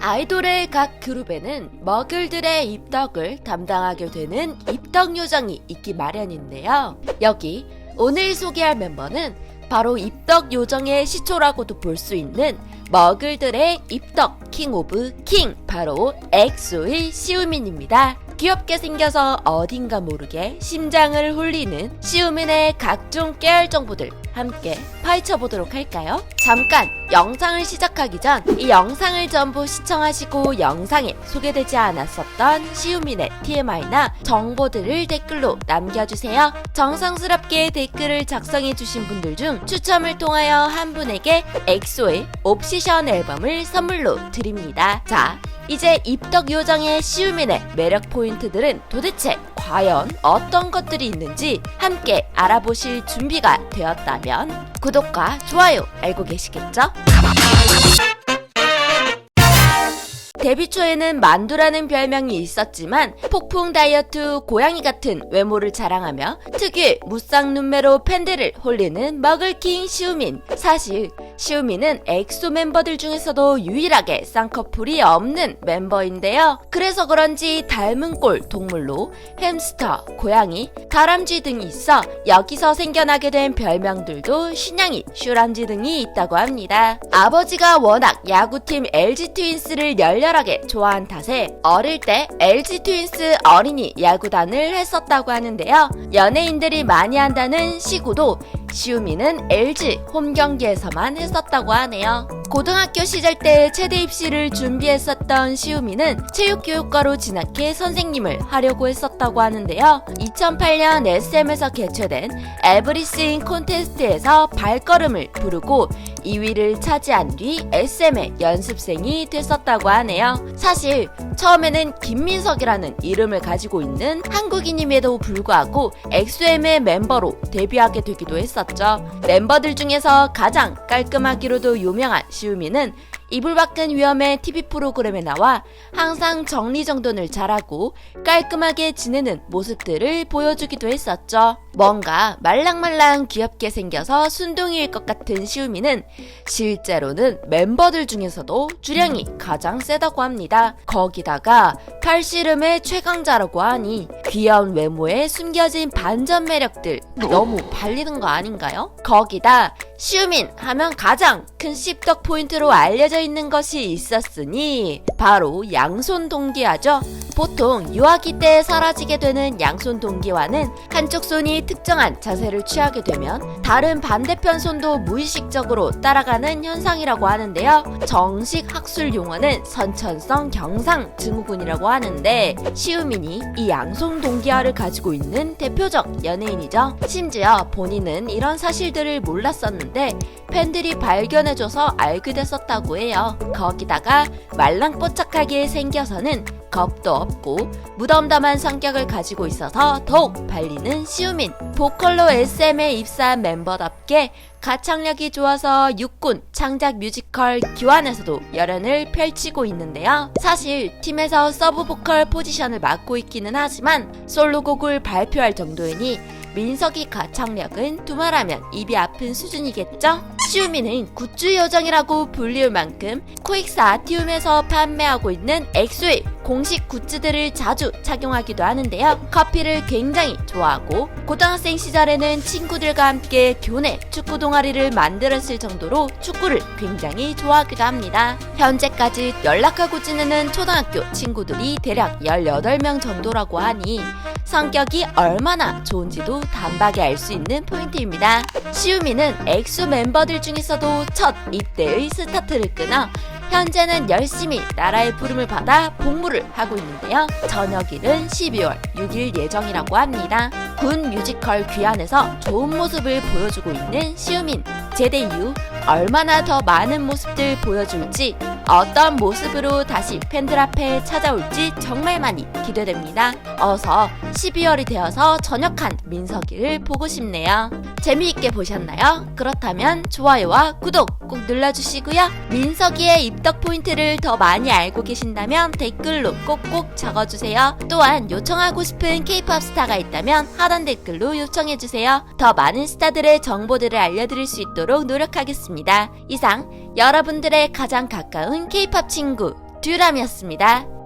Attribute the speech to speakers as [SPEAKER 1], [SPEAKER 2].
[SPEAKER 1] 아이돌의 각 그룹에는 머글들의 입덕을 담당하게 되는 입덕 요정이 있기 마련인데요. 여기 오늘 소개할 멤버는 바로 입덕 요정의 시초라고도 볼 수 있는 머글들의 입덕 킹 오브 킹 바로 엑소의 시우민입니다. 귀엽게 생겨서 어딘가 모르게 심장을 홀리는 시우민의 각종 깨알 정보들 함께 파헤쳐 보도록 할까요? 잠깐 영상을 시작하기 전 이 영상을 전부 시청하시고 영상에 소개되지 않았었던 시우민의 TMI나 정보들을 댓글로 남겨주세요. 정성스럽게 댓글을 작성해주신 분들 중 추첨을 통하여 한 분에게 엑소의 옵시션 앨범을 선물로 드립니다. 자, 이제 입덕 요정의 시우민의 매력 포인트들은 도대체 과연 어떤 것들이 있는지 함께 알아보실 준비가 되었다면 구독과 좋아요 알고 계시겠죠? 데뷔 초에는 만두라는 별명이 있었지만 폭풍 다이어트 고양이 같은 외모를 자랑하며 특유의 무쌍 눈매로 팬들을 홀리는 머글킹 시우민. 사실 시우민은 엑소 멤버들 중에서도 유일하게 쌍꺼풀이 없는 멤버인데요. 그래서 그런지 닮은 꼴 동물로 햄스터, 고양이, 다람쥐 등이 있어 여기서 생겨나게 된 별명들도 신양이, 슈람쥐 등이 있다고 합니다. 아버지가 워낙 야구팀 LG 트윈스를 열렬하게 좋아한 탓에 어릴 때 LG 트윈스 어린이 야구단을 했었다고 하는데요. 연예인들이 많이 한다는 시구도 시우미는 LG 홈 경기에서만 했었다고 하네요. 고등학교 시절 때 체대 입시를 준비했었던 시우미는 체육교육과로 진학해 선생님을 하려고 했었다고 하는데요. 2008년 SM에서 개최된 에브리싱 콘테스트에서 발걸음을 부르고 2위를 차지한 뒤 SM의 연습생이 됐었다고 하네요. 사실 처음에는 김민석이라는 이름을 가지고 있는 한국인임에도 불구하고 엑소엠의 멤버로 데뷔하게 되기도 했었죠. 멤버들 중에서 가장 깔끔하기로도 유명한 시우미는 이불 밖은 위험해 TV 프로그램에 나와 항상 정리정돈을 잘하고 깔끔하게 지내는 모습들을 보여주기도 했었죠. 뭔가 말랑말랑 귀엽게 생겨서 순둥이일 것 같은 시우미는 실제로는 멤버들 중에서도 주량이 가장 세다고 합니다. 거기다 가 팔씨름의 최강자라고 하니 귀여운 외모에 숨겨진 반전 매력들 너무 발리는 거 아닌가요? 거기다 시우민 하면 가장 큰 씹덕 포인트로 알려져 있는 것이 있었으니 바로 양손 동기화죠. 보통 유아기 때 사라지게 되는 양손 동기화는 한쪽 손이 특정한 자세를 취하게 되면 다른 반대편 손도 무의식적으로 따라가는 현상이라고 하는데요. 정식 학술 용어는 선천성 경상 증후군이라고 하는데 시우민이 이 양손 동기화를 가지고 있는 대표적 연예인이죠. 심지어 본인은 이런 사실들을 몰랐었는데 팬들이 발견해줘서 알게 됐었다고 해요. 거기다가 말랑뽀짝하게 생겨서는 겁도 없고 무덤덤한 성격을 가지고 있어서 더욱 발리는 시우민. 보컬로 SM에 입사한 멤버답게 가창력이 좋아서 육군 창작 뮤지컬 기완에서도 열연을 펼치고 있는데요. 사실 팀에서 서브 보컬 포지션을 맡고 있기는 하지만 솔로곡을 발표할 정도이니 민석이 가창력은 두말하면 입이 아픈 수준이겠죠? 시우미는 굿즈 요정이라고 불리울 만큼 코익스 아티움에서 판매하고 있는 엑소의 공식 굿즈들을 자주 착용하기도 하는데요. 커피를 굉장히 좋아하고 고등학생 시절에는 친구들과 함께 교내 축구 동아리를 만들었을 정도로 축구를 굉장히 좋아하기도 합니다. 현재까지 연락하고 지내는 초등학교 친구들이 대략 18명 정도라고 하니 성격이 얼마나 좋은지도 단박에 알 수 있는 포인트입니다. 시우미는 엑소 멤버들 중에서도 첫 입대의 스타트를 끊어 현재는 열심히 나라의 부름을 받아 복무를 하고 있는데요. 저녁일은 12월 6일 예정이라고 합니다. 군 뮤지컬 귀환에서 좋은 모습을 보여주고 있는 시우민. 제대 이후 얼마나 더 많은 모습들 보여줄지 어떤 모습으로 다시 팬들 앞에 찾아올지 정말 많이 기대됩니다. 어서 12월이 되어서 전역한 민석이를 보고 싶네요. 재미있게 보셨나요? 그렇다면 좋아요와 구독 꼭 눌러주시고요. 민석이의 입덕 포인트를 더 많이 알고 계신다면 댓글로 꼭꼭 적어주세요. 또한 요청하고 싶은 케이팝 스타가 있다면 하단 댓글로 요청해주세요. 더 많은 스타들의 정보들을 알려드릴 수 있도록 노력하겠습니다. 이상 여러분들의 가장 가까운 케이팝 친구 듀람이었습니다.